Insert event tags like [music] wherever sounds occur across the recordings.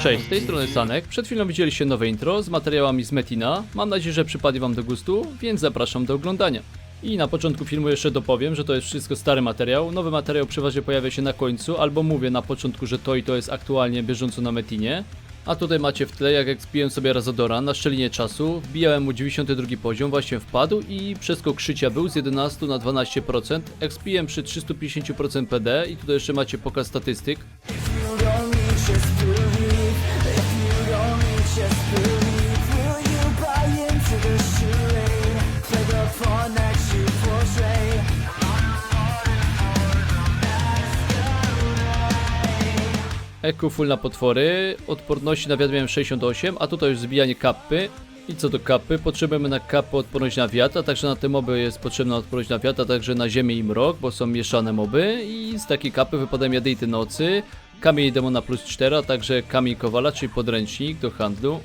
Cześć, z tej strony Sanek. Przed chwilą widzieliście nowe intro z materiałami z Metina. Mam nadzieję, że przypadnie wam do gustu, więc zapraszam do oglądania. I na początku filmu jeszcze dopowiem, że to jest wszystko stary materiał. Nowy materiał przeważnie pojawia się na końcu, albo mówię na początku, że to i to jest aktualnie bieżąco na Metinie. A tutaj macie w tle, jak ekspiłem sobie Razodora na szczelinie czasu, wbijałem mu 92 poziom, właśnie wpadł i przeskok szycia był z 11 na 12%, ekspiłem przy 350% PD i tutaj jeszcze macie pokaz statystyk. Just believe. Eku full na potwory, odporności nawiadmiałem 68, a tutaj już zbijanie kapy. I co do kapy, potrzebujemy na kapę odporność na wiatr, a także na te moby jest potrzebna odporność na wiatr, a także na ziemię i mrok, bo są mieszane moby. I z takiej kapy wypadają jadejty nocy, kamień demona plus 4, a także kamień kowala, czyli podręcznik do handlu.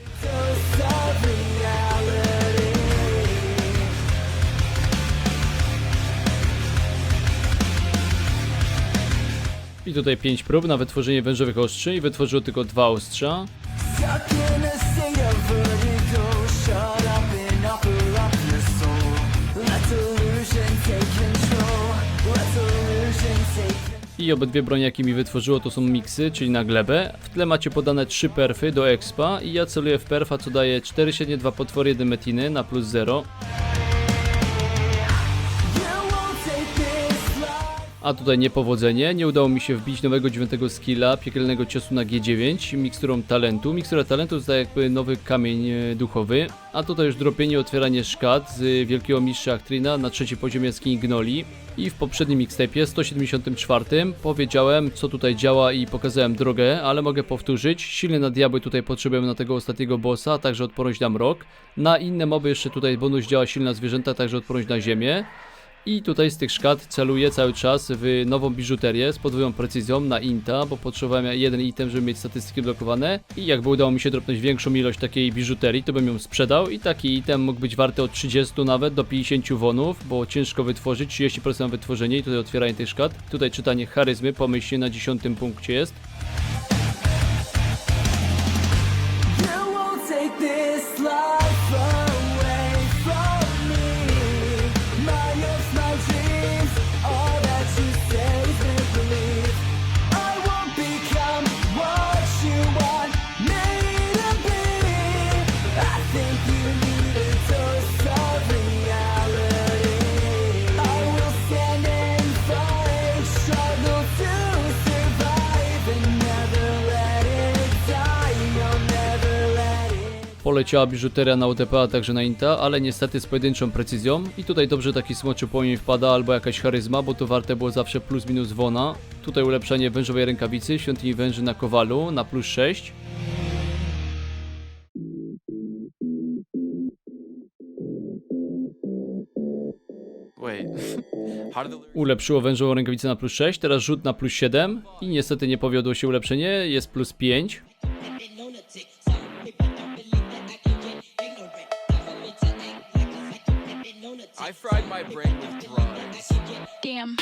I tutaj 5 prób na wytworzenie wężowych ostrzy i wytworzyło tylko dwa ostrza. I obydwie broni, jakie mi wytworzyło, to są miksy, czyli na glebę. W tle macie podane 3 perfy do expa i ja celuję w perfa, co daje 4 średnie, 2 potwory, 1 metiny na plus 0. A tutaj niepowodzenie, nie udało mi się wbić nowego dziewiątego skilla, piekielnego ciosu na G9, miksturą talentu. Mikstura talentu to jakby nowy kamień e, duchowy. A tutaj już dropienie, otwieranie szkat z wielkiego mistrza Aktrina na trzecim poziomie jaskini Gnoli. I w poprzednim mixtape'ie 174 powiedziałem co tutaj działa i pokazałem drogę, ale mogę powtórzyć. Silny na diabły tutaj potrzebujemy na tego ostatniego bossa, także odporność na mrok. Na inne moby jeszcze tutaj bonus działa silna zwierzęta, także odporność na ziemię. I tutaj z tych szkat celuję cały czas w nową biżuterię z podwójną precyzją na Inta, bo potrzebowałem jeden item, żeby mieć statystyki blokowane. I jakby udało mi się dropnąć większą ilość takiej biżuterii, to bym ją sprzedał i taki item mógł być warty od 30 nawet do 50 wonów, bo ciężko wytworzyć, 30% na wytworzenie i tutaj otwieranie tych szkat. Tutaj czytanie charyzmy, pomyślnie na 10 punkcie jest. You won't take this life Poleciała biżuteria na UTP, a także na Inta, ale niestety z pojedynczą precyzją. I tutaj dobrze taki smoczy płomień wpada albo jakaś charyzma, bo to warte było zawsze plus minus wona. Tutaj ulepszenie wężowej rękawicy, świątyni węży na kowalu na plus 6. Wait, [laughs] how did the lyrics? Ulepszyło wężową rękawicę na plus 6, teraz rzut na plus 7 i niestety nie powiodło się ulepszenie, jest plus 5. I fried my brain with drugs. Damn.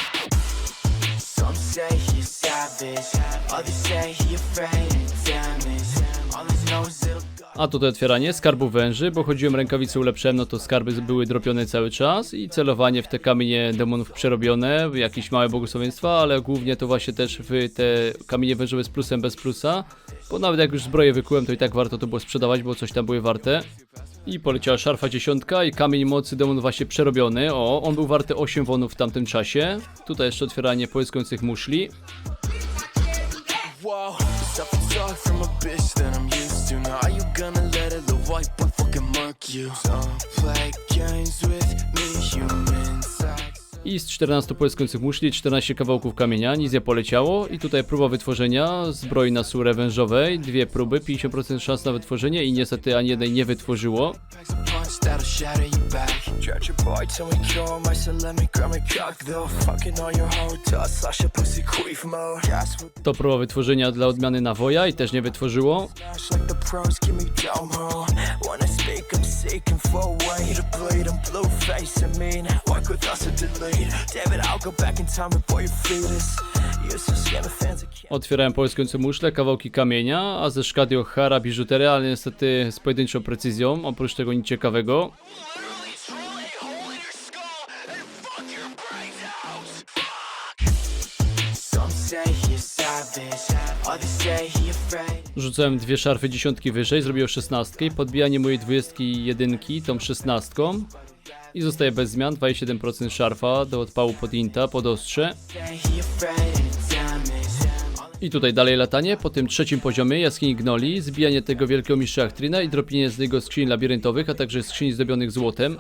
Some say he's savage, others say he afraid of damage. All it'll go. A tutaj otwieranie skarbu węży, bo chodziłem rękawice ulepszyłem, no to skarby były dropione cały czas i celowanie w te kamienie demonów przerobione, jakieś małe błogosławieństwa, ale głównie to właśnie też w te kamienie wężowe z plusem bez plusa, bo nawet jak już zbroję wykułem, to i tak warto to było sprzedawać, bo coś tam były warte. I poleciała szarfa dziesiątka i kamień mocy demon właśnie przerobiony. O, on był warty 8 wonów w tamtym czasie. Tutaj jeszcze otwieranie połyskujących muszli. Don't play games with me, human size. I z 14 połyskujących muszli 14 kawałków kamienia, nic nie poleciało. I tutaj próba wytworzenia zbroi na surę wężowej, dwie próby, 50% szans na wytworzenie i niestety ani jednej nie wytworzyło. To próba wytworzenia dla odmiany nawoja i też nie wytworzyło. Speak, I'm seeking for a way to bleed. I'm blue face, I mean, work with us delete. Damn it, I'll go back in time before fans, I can't. Otwierałem połyskujące muszle, kawałki kamienia, a ze szkady O'Hara biżuteria, ale niestety z pojedynczą precyzją, oprócz tego nic ciekawego. Rzucałem dwie szarfy dziesiątki wyżej, zrobiłem szesnastkę i podbijanie mojej dwudziestki jedynki tą szesnastką. I zostaje bez zmian, 27% szarfa do odpału pod inta, pod ostrze. I tutaj dalej latanie, po tym trzecim poziomie jaskini Gnoli, zbijanie tego wielkiego mistrza Achtrina i dropienie z niego skrzyni labiryntowych, a także skrzyni zdobionych złotem.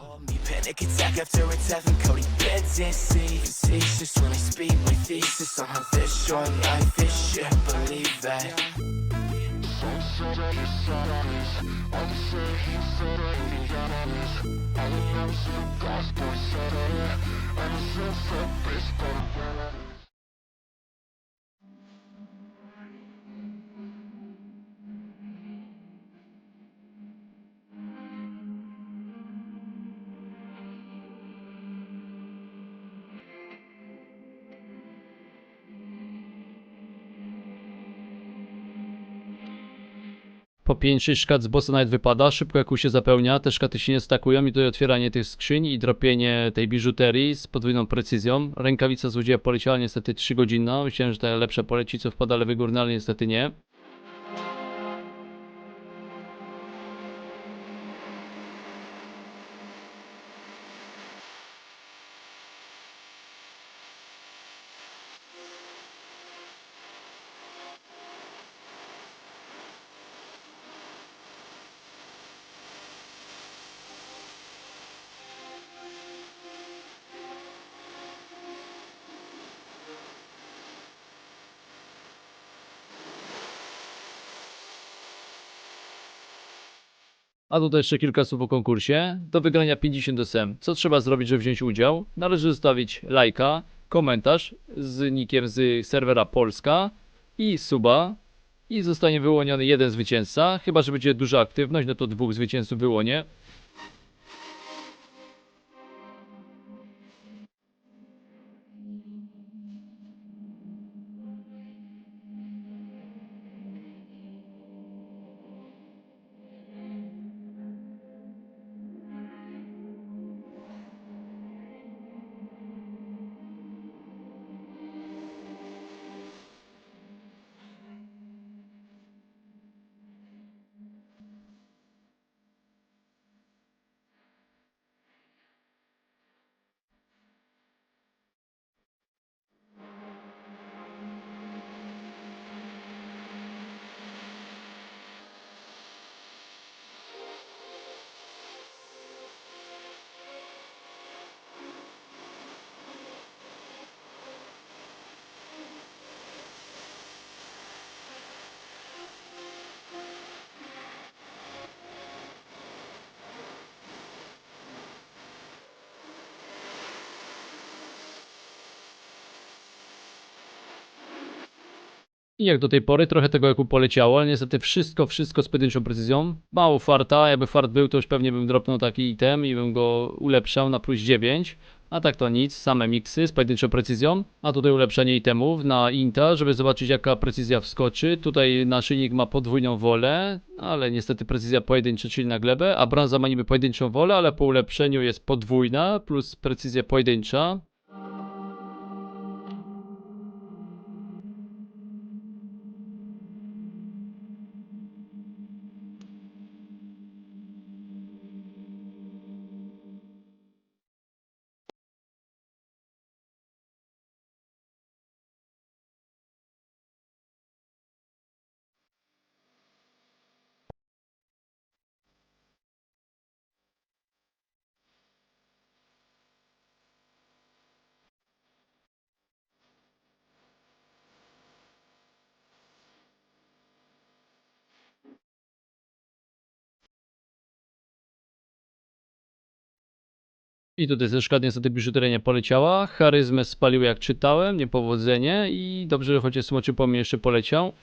Me panic attack after attack from Cody Beds and see facetious when I speak my thesis on how this short life is shit. Believe that. Po 5-6 szkat z bossa nawet wypada, szybko jak się zapełnia, te szkaty się nie stakują i tutaj otwieranie tych skrzyń i dropienie tej biżuterii z podwójną precyzją. Rękawica złodzieja poleciała niestety 3 godzina, myślałem, że ta lepsza poleci co wpada lewy górny, ale niestety nie. A tutaj jeszcze kilka słów o konkursie. Do wygrania 50 SM. Co trzeba zrobić, żeby wziąć udział? Należy zostawić lajka, komentarz z nickiem z serwera Polska i suba. I zostanie wyłoniony jeden zwycięzca. Chyba, że będzie duża aktywność, no to dwóch zwycięzców wyłonię. I jak do tej pory, trochę tego jaku poleciało, ale niestety wszystko, wszystko z pojedynczą precyzją. Mało farta, jakby fart był, to już pewnie bym dropnął taki item i bym go ulepszał na plus 9. A tak to nic, same miksy z pojedynczą precyzją. A tutaj ulepszenie itemów na Inta, żeby zobaczyć jaka precyzja wskoczy. Tutaj naszyjnik ma podwójną wolę, ale niestety precyzja pojedyncza, czyli na glebę. A brąza ma niby pojedynczą wolę, ale po ulepszeniu jest podwójna plus precyzja pojedyncza. I tutaj też szkad niestety biżuteria nie poleciała. Charyzmę spalił jak czytałem, niepowodzenie i dobrze, że chociaż smoczy po mnie jeszcze poleciał.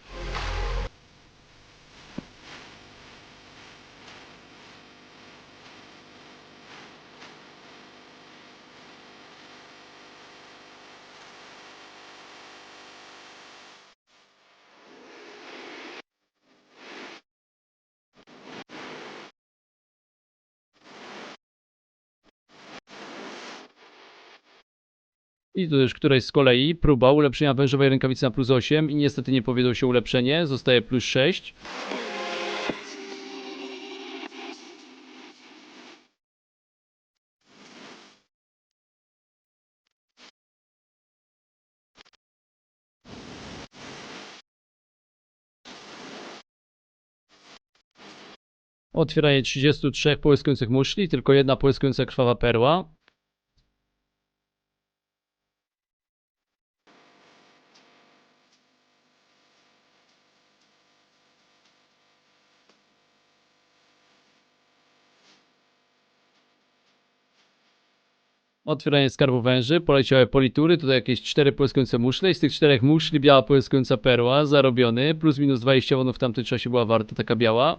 I tu też któreś z kolei próba ulepszenia wężowej rękawicy na plus 8 i niestety nie powiedział się ulepszenie, zostaje plus 6. Otwieranie 33 połyskujących muszli, tylko jedna połyskująca krwawa perła. Otwieranie skarbu węży, poleciały politury, tutaj jakieś cztery połyskujące muszle i z tych czterech muszli biała połyskująca perła, zarobiony, plus minus 20 wonów w tamtym czasie była warta, taka biała.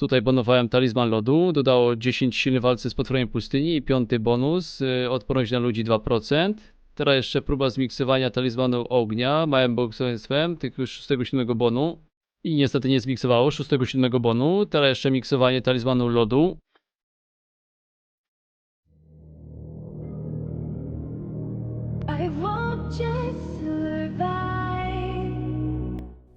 Tutaj bonowałem talizman lodu, dodało 10 silny walce z potworem pustyni i piąty bonus, y, odporność na ludzi 2%. Teraz jeszcze próba zmiksowania talizmanu ognia, małym błogosławieństwem, już 6-7 bonu. I niestety nie zmiksowało 6-7 bonu. Teraz jeszcze miksowanie talizmanu lodu.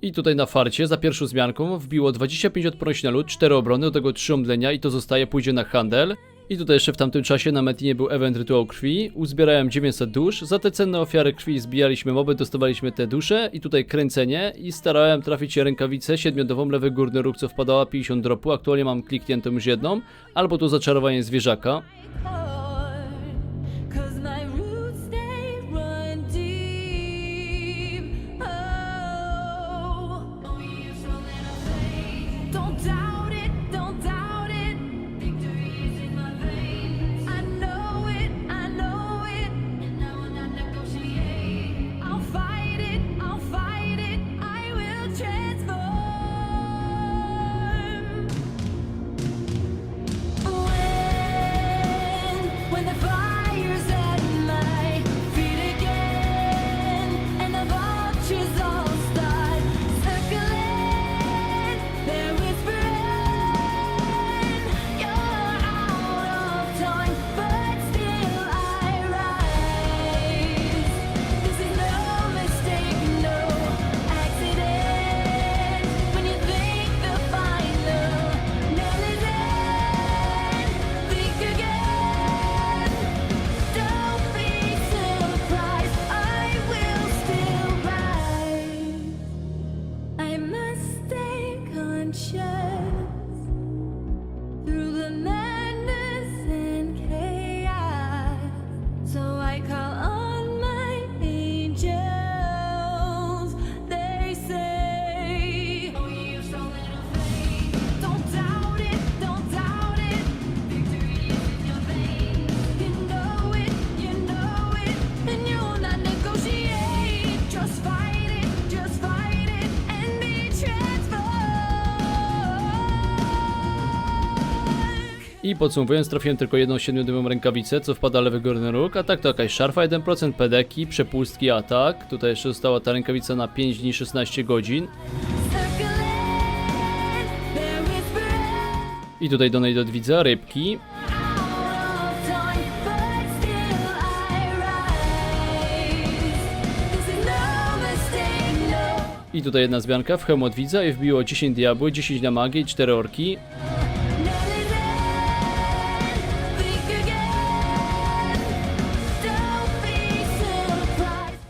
I tutaj na farcie za pierwszą zmianką wbiło 25 odporności na lód, 4 obrony, do tego 3 omdlenia i to zostaje, pójdzie na handel. I tutaj jeszcze w tamtym czasie na Metinie był event rytuał krwi, uzbierałem 900 dusz, za te cenne ofiary krwi zbijaliśmy moby, dostawaliśmy te dusze i tutaj kręcenie. I starałem trafić rękawicę siedmiodową, lewy górny róg co wpadała 50 dropu, aktualnie mam klikniętą już jedną, albo to zaczarowanie zwierzaka. I podsumowując, trafiłem tylko jedną 7 rękawicę, co wpada lewy górny róg, a tak to jakaś szarfa 1%, pedeki, przepustki, atak. Tutaj jeszcze została ta rękawica na 5 dni 16 godzin. I tutaj donate od widza, rybki. I tutaj jedna zmianka w hełm od widza i wbiło 10 diabły, 10 na magię i 4 orki.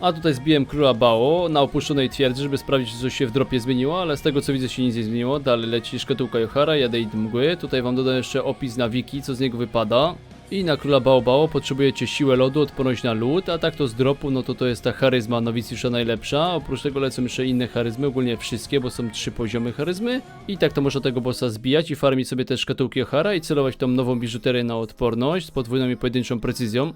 A tutaj zbiłem króla Bao na opuszczonej twierdzy, żeby sprawdzić, czy coś się w dropie zmieniło, ale z tego co widzę się nic nie zmieniło. Dalej leci szkatułka Johara, jadę i mgły. Tutaj wam dodam jeszcze opis na wiki, co z niego wypada. I na króla Bao Bao potrzebujecie siłę lodu, odporność na lód, a tak to z dropu, no to to jest ta charyzma nowicjusza najlepsza. Oprócz tego lecą jeszcze inne charyzmy, ogólnie wszystkie, bo są trzy poziomy charyzmy. I tak to można tego bossa zbijać i farmić sobie też szkatułki Johara i celować tą nową biżuterię na odporność z podwójną i pojedynczą precyzją.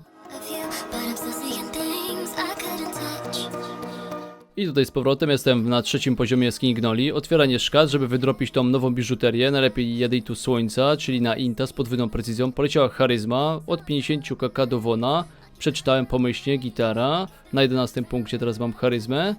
I tutaj z powrotem jestem na trzecim poziomie jaskini Gnoli. Otwieranie szkat, żeby wydropić tą nową biżuterię. Najlepiej jadę tu słońca, czyli na Inta z podwójną precyzją. Poleciała charyzma od 50 kk do Wona. Przeczytałem pomyślnie, gitara. Na 11 punkcie teraz mam charyzmę.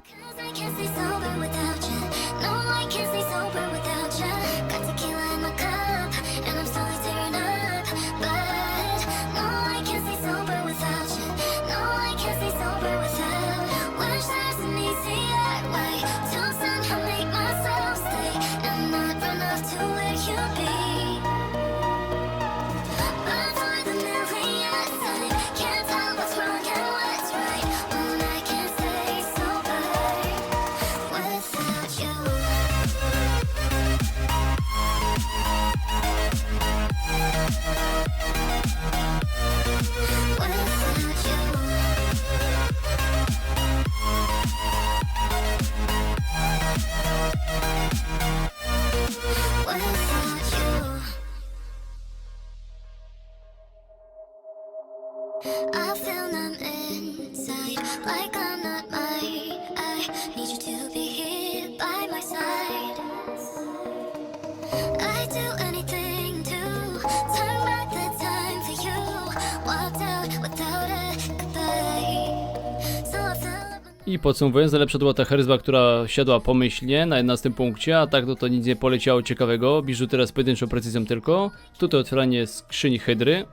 I podsumowując, najlepsza była ta charyzma, która siadła pomyślnie na 11 punkcie, a tak no to nic nie poleciało ciekawego. Biżuteria z pojedynczą precyzją tylko. Tutaj otwieranie skrzyni hydry.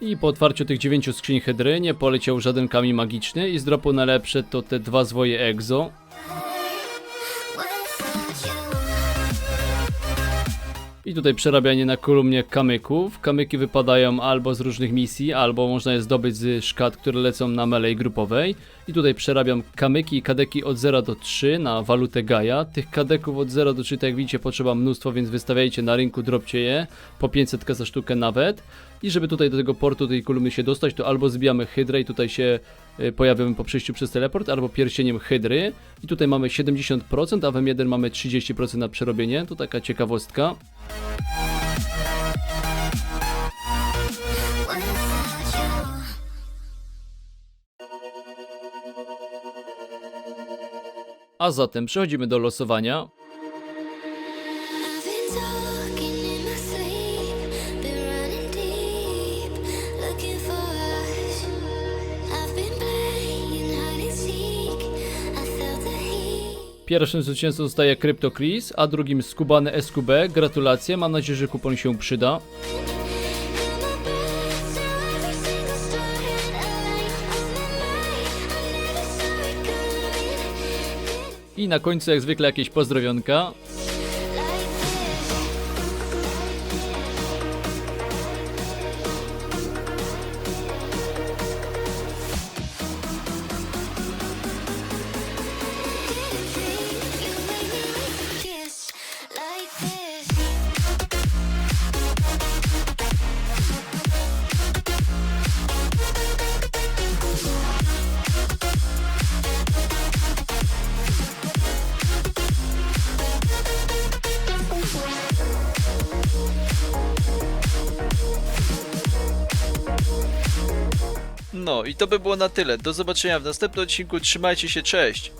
I po otwarciu tych dziewięciu skrzyń hydry nie poleciał żaden kamień magiczny i z dropu najlepsze to te dwa zwoje egzo. I tutaj przerabianie na kolumnie kamyków. Kamyki wypadają albo z różnych misji, albo można je zdobyć z szkat, które lecą na melee grupowej. I tutaj przerabiam kamyki i kadeki od 0 do 3 na walutę Gaia. Tych kadeków od 0 do 3, tak jak widzicie, potrzeba mnóstwo, więc wystawiajcie na rynku, dropcie je po 500 za sztukę nawet. I żeby tutaj do tego portu tej kolumny się dostać, to albo zbijamy hydrę i tutaj się y, pojawiamy po przejściu przez teleport, albo pierścieniem hydry. I tutaj mamy 70%, a w M1 mamy 30% na przerobienie. To taka ciekawostka. A zatem przechodzimy do losowania. Pierwszym zwycięzcą zostaje Crypto Chris, a drugim Skubany SQB. Gratulacje, mam nadzieję, że kupon się przyda. I na końcu jak zwykle jakieś pozdrowionka. I to by było na tyle. Do zobaczenia w następnym odcinku. Trzymajcie się, cześć!